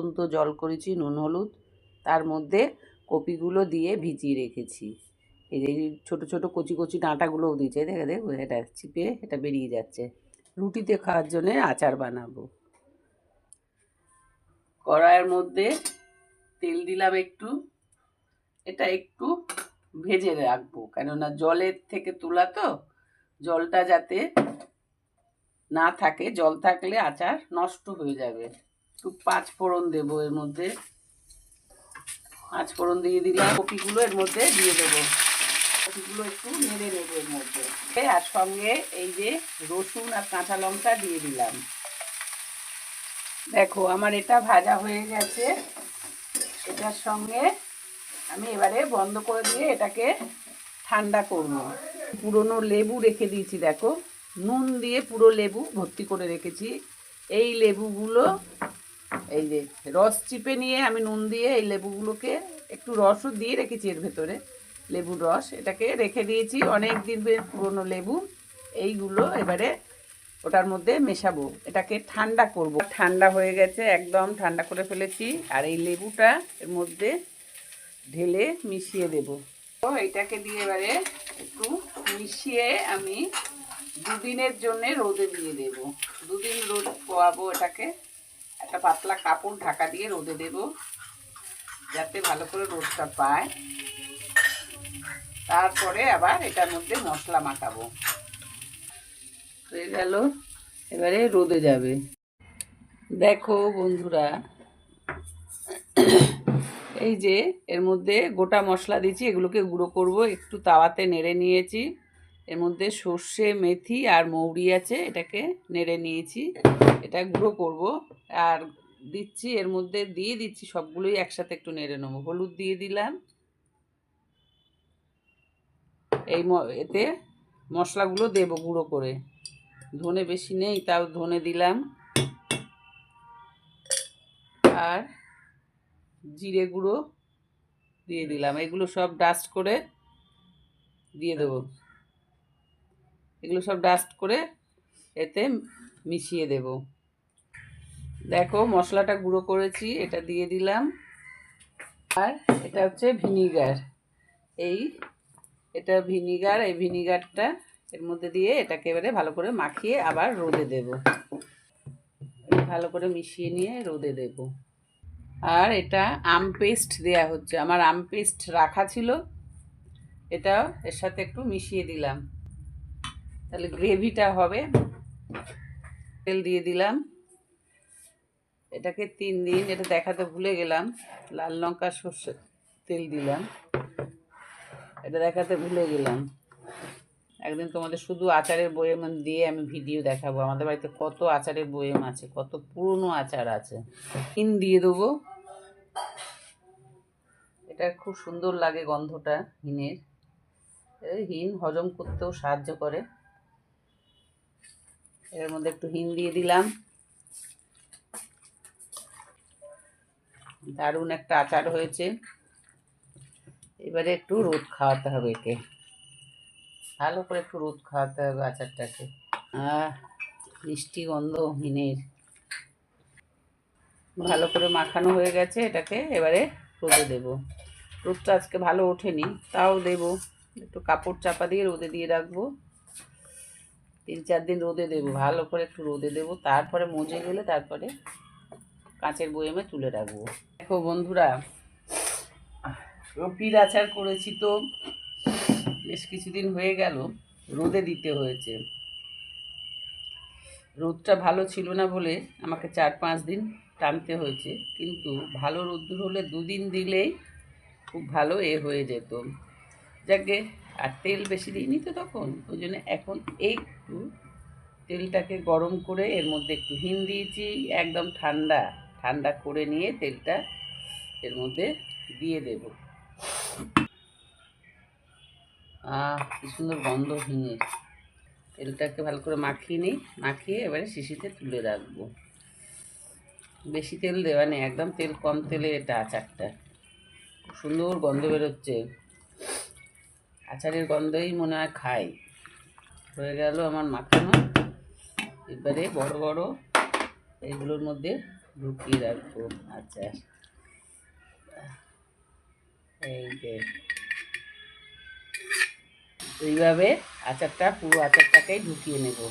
ফুটন্ত জল করেছি, নুন, হলুদ। তার মধ্যে কপিগুলো দিয়ে ভিজিয়ে রেখেছি। এই যে ছোটো ছোটো, কচি কচি ডাঁটাগুলোও দিয়েছে। দেখে, দেখো, এটা চিপে, এটা বেরিয়ে যাচ্ছে। রুটিতে খাওয়ার জন্যে আচার বানাবো। কড়াইয়ের মধ্যে তেল দিলাম একটু। এটা একটু ভেজে রাখব। কেননা জলের থেকে তোলা তো, জলটা যাতে না থাকে, জল থাকলে আচার নষ্ট হয়ে যাবে। একটু পাঁচ ফোড়ন দেবো এর মধ্যে। পাঁচ ফোড়ন দিয়ে দিলাম। কপিগুলো এর মধ্যে দিয়ে দেবো। কপিগুলো একটু নেড়ে নেব এর মধ্যে। আর সঙ্গে এই যে রসুন আর কাঁচা লঙ্কা দিয়ে দিলাম। দেখো, আমার এটা ভাজা হয়ে গেছে। এটার সঙ্গে আমি এবারে বন্ধ করে দিয়ে এটাকে ঠান্ডা করব। পুরনো লেবু রেখে দিয়েছি, দেখো। নুন দিয়ে পুরো লেবু ভর্তি করে রেখেছি। এই লেবুগুলো এই যে রস চিপে নিয়ে আমি নুন দিয়ে এই লেবুগুলোকে একটু রসও দিয়ে রেখেছি এর ভেতরে, লেবুর রস। এটাকে রেখে দিয়েছি অনেক দিনের পুরনো লেবু। এইগুলো এবারে ওটার মধ্যে মেশাবো। এটাকে ঠান্ডা করব। ঠান্ডা হয়ে গেছে, একদম ঠান্ডা করে ফেলেছি। আর এই লেবুটা এর মধ্যে ঢেলে মিশিয়ে দেব। তো এটাকে দিয়ে এবারে একটু মিশিয়ে আমি দুদিনের জন্য রোদে দিয়ে দেব। দুদিন রোদ পোয়াবো এটাকে। একটা পাতলা কাপড় ঢাকা দিয়ে রোদে দেব, যাতে ভালো করে রোদটা পায়। তারপরে আবার এটার মধ্যে মশলা মাখাবো। হয়ে গেল, এবারে রোদে যাবে। দেখো বন্ধুরা, এই যে এর মধ্যে গোটা মশলা দিয়েছি, এগুলোকে গুঁড়ো করব, একটু তাওয়াতে নেড়ে নিয়েছি। এর মধ্যে সর্ষে, মেথি আর মৌরি আছে, এটাকে নেড়ে নিয়েছি। এটা গুঁড়ো করব আর দিচ্ছি, এর মধ্যে দিয়ে দিচ্ছি সবগুলোই একসাথে একটু নেড়ে নেব। হলুদ দিয়ে দিলাম। এই এতে মশলাগুলো দেবো গুঁড়ো করে। ধনে বেশি নেই, তাও ধনে দিলাম। আর জিরে গুঁড়ো দিয়ে দিলাম। এগুলো সব ডাস্ট করে দিয়ে দেবো। এগুলো সব ডাস্ট করে এতে মিশিয়ে দেব। দেখো মশলাটা গুঁড়ো করেছি, এটা দিয়ে দিলাম। আর এটা হচ্ছে ভিনিগার এই, এটা ভিনিগার এই ভিনিগারটা এর মধ্যে দিয়ে এটাকে এবারে ভালো করে মাখিয়ে আবার রোদে দেব। ভালো করে মিশিয়ে নিয়ে রোদে দেব। আর এটা আম পেস্ট দেয়া হচ্ছে। আমার আম পেস্ট রাখা ছিল। এটা এর সাথে একটু মিশিয়ে দিলাম। তাহলে গ্রেভিটা হবে। তেল দিয়ে দিলাম। এটাকে তিন দিন, এটা দেখাতে ভুলে গেলাম। লাল লঙ্কা, সর্ষে তেল দিলাম। এটা দেখাতে ভুলে গেলাম। একদিন তোমাদের শুধু আচারের বয়েম দিয়ে আমি ভিডিও দেখাবো। আমাদের বাড়িতে কত আচারের বয়েম আছে, কত পুরনো আচার আছে। হিন দিয়ে দেবো। এটা খুব সুন্দর লাগে গন্ধটা, হিনের। হিন হজম করতেও সাহায্য করে। এর মধ্যে একটু হিন দিয়ে দিলাম। দারুণ একটা আচার হয়েছে। এবারে একটু রোদ খাওয়াতে হবে একে। ভালো করে একটু রোদ খাওয়াতে হবে আচারটাকে। মিষ্টি গন্ধ হিনের ভালো করে মাখানো হয়ে গেছে এটাকে, এবারে রোদে দেব। রোদটা আজকে ভালো ওঠেনি, তাও দেব। একটু কাপড় চাপা দিয়ে রোদে দিয়ে রাখব। তিন চার দিন রোদে দেবো, ভালো করে একটু রোদে দেবো, তারপরে মজে গেলে তারপরে কাঁচের বয়েমে তুলে রাখব। দেখো বন্ধুরা, রপির আচার করেছি তো, বেশ কিছুদিন হয়ে গেল, রোদে দিতে হয়েছে। রোদটা ভালো ছিল না বলে আমাকে চার পাঁচ দিন টানতে হয়েছে, কিন্তু ভালো রোদ্দুর হলে দুদিন দিলেই খুব ভালো এ হয়ে যেত। যাকে আর তেল বেশি দিইনি তো তখন, ওই জন্য এখন একটু তেলটাকে গরম করে এর মধ্যে একটু হিন দিয়েছি, একদম ঠান্ডা ঠান্ডা করে নিয়ে তেলটা এর মধ্যে দিয়ে দেব। আহ, কি সুন্দর গন্ধ হিঙে তেলটাকে ভালো করে মাখিয়ে নিই, মাখিয়ে এবারে শিশিতে তুলে রাখব। বেশি তেল দেওয়া নেই, একদম তেল কম তেলে এটা আচারটা। সুন্দর গন্ধ বেরোচ্ছে। আচারের গন্ধই মনে হয় খাই। হয়ে গেল আমার মাখানো। এবারে বড় বড় এগুলোর মধ্যে ঢুকিয়ে রাখব আচার। এই যে। এইভাবে আচারটা, পুরো আচারটাকেই ঢুকিয়ে নেব।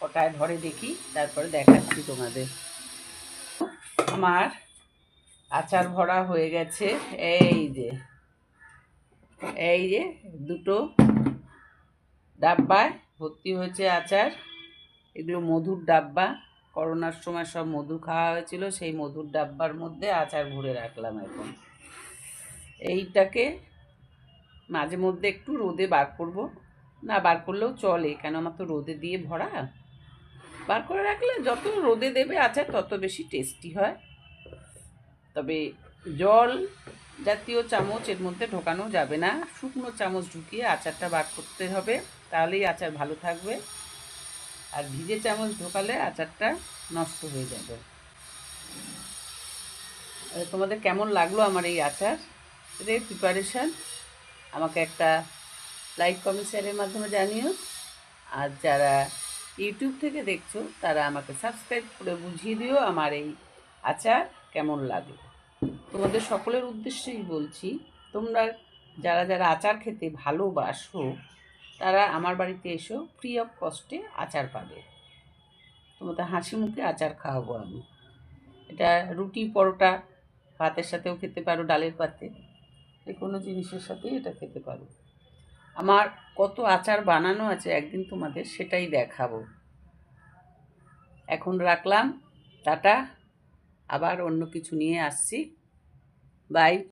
কটায় ধরে দেখি, তারপরে দেখাচ্ছি তোমাদের। আমার আচার ভরা হয়ে গেছে। এই যে। এই যে দুটো ডাব্বায় ভর্তি হয়েছে আচার। এগুলো মধুর ডাব্বা। করোনার সময় সব মধু খাওয়া হয়েছিল, সেই মধুর ডাব্বার মধ্যে আচার ভরে রাখলাম এখন। এইটাকে মাঝে মধ্যে একটু রোদে বার করব। না, বার করলেও চলে, কেন আমার তো রোদে দিয়ে ভরা। বার করে রাখলে যত রোদে দেবে আচার, তত বেশি টেস্টি হয়। তবে জল জাতীয় চামচ এর মধ্যে ঢোকানো যাবে না। শুকনো চামচ ঢুকিয়ে আচারটা বার করতে হবে, তাহলেই আচার ভালো থাকবে। আর ভিজে চামচ ঢোকালে আচারটা নষ্ট হয়ে যাবে। তোমাদের কেমন লাগল আমার এই আচার? এটাই প্রিপারেশান আমাকে একটা লাইক কমেন্ট শেয়ারের মাধ্যমে জানিও। আর যারা ইউটিউব থেকে দেখছ, তারা আমাকে সাবস্ক্রাইব করে বুঝিয়ে দিও আমার এই আচার কেমন লাগে। তোমাদের সকলের উদ্দেশ্যেই বলছি, তোমরা যারা যারা আচার খেতে ভালোবাসো, তারা আমার বাড়িতে এসো ফ্রি অফ কস্টে আচার পাবে। তোমাদের হাসি মুখে আচার খাওয়াবো আমি। এটা রুটি পরোটা, ভাতের সাথেও খেতে পারো, ডালের পাতে। যে কোনো জিনিসের সাথেই এটা খেতে পারো। আমার কত আচার বানানো আছে, একদিন তোমাদের সেটাই দেখাবো। এখন রাখলাম, টাটা। আবার অন্য কিছু নিয়ে আসছি। Bye.